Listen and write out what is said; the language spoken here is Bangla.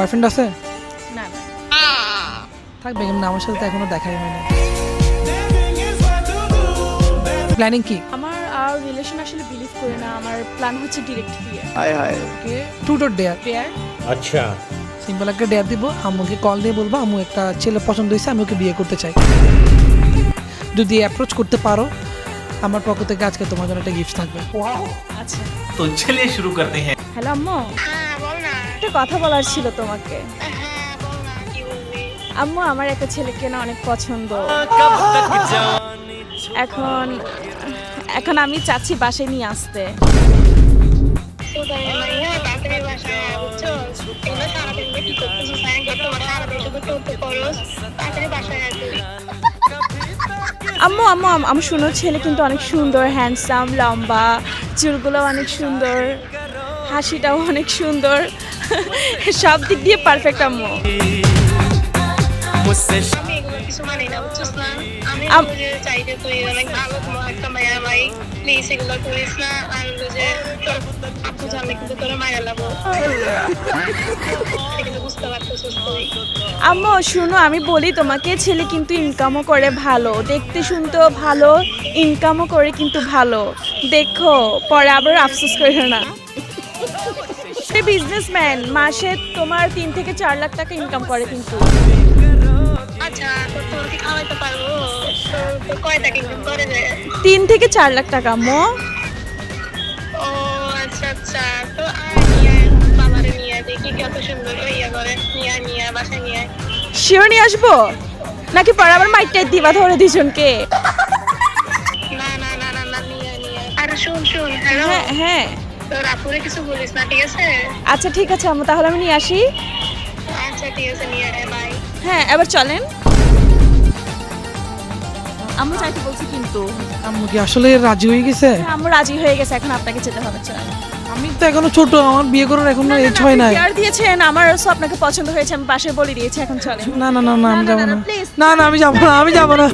বয়ফ্রেন্ড আছে? থাকবে কিন্তু আমার সাথে তো এখনও দেখাই হয়নি। প্ল্যানিং কি? আমার আর রিলেশন আসলে বিলিভ করে না। আমার প্ল্যান হচ্ছে ডিরেক্ট বিয়ে। হাই হাই ওকে টু ডট ডেয়ার ডেয়ার আচ্ছা। সিম্পল একটা ডেয়ার দিব। আম্মুকে কল দিয়ে বলব আম্মু একটা ছেলে পছন্দ হয়েছে আমি ওকে বিয়ে করতে চাই। যদি অ্যাপ্রোচ করতে পারো আমার পক্ষ থেকে আজকে তোমার জন্য একটা গিফট থাকবে। আচ্ছা। তো চলিয়ে শুরু করতে হ্যাঁ। হ্যালো আম্মু। হ্যাঁ। একটা কথা বলার ছিল তোমাকে। আম্মু, আমার একটা ছেলেকে না অনেক পছন্দ। এখন এখন আমি চাচ্ছি বাসে নিয়ে আসতে। আম্মু আম্মু আম- আমার শুনো, ছেলে কিন্তু অনেক সুন্দর হ্যান্ডসাম লম্বা, চুলগুলো অনেক সুন্দর, হাসিটাও অনেক সুন্দর। সব দিক দিয়ে পারফেক্ট আম্মু। আম্মু শুনো আমি বলি তোমাকে ছেলে কিন্তু ইনকামও করে ভালো। দেখতে শুনতেও ভালো ইনকামও করে কিন্তু ভালো। দেখো পরে আবার আফসোস করো না। বিজনেসম্যান মাসে তোমার তিন থেকে চার লাখ টাকা ইনকাম করে কিন্তু। আচ্ছা তিন থেকে চার লাখ টাকা আম্মু ও আচ্ছা আচ্ছা। নিয়ে নিয়ে আয়, দেখি কত সুন্দর করে। নিয়ে আয়, নিয়ে আয়, নিয়ে শিওর নিয়ে আসব? নাকি পরে আবার মাইকটাই দিবা ধরে দুজনকে না না না না না নিয়ে নিয়ে আরে শুন শুন হ্যালো হ্যাঁ হ্যাঁ। তোর আপুরে কিছু বলিস না ঠিক আছে? আচ্ছা ঠিক আছে আম্মু তাহলে আমি নিয়ে আসি। আচ্ছা ঠিক আছে নিয়ে আয় বাই হ্যাঁ এবার চলেন। আম্মু চাইতে বলছি কিন্তু। আম্মু কি আসলে রাজি হয়ে গেছে? হ্যাঁ, আম্মু রাজি হয়ে গেছে এখন আপনাকে যেতে হবে চলেন। আমি তো এখনও ছোট আমার বিয়ে করার এখনও এজ হয় নাই। আর দিয়েছেন আমার আপনাকে পছন্দ হয়েছে আমি পাশে বলে দিয়েছি এখন চলেন। না না না না আমি যাব না, না না আমি যাব না আমি যাব না।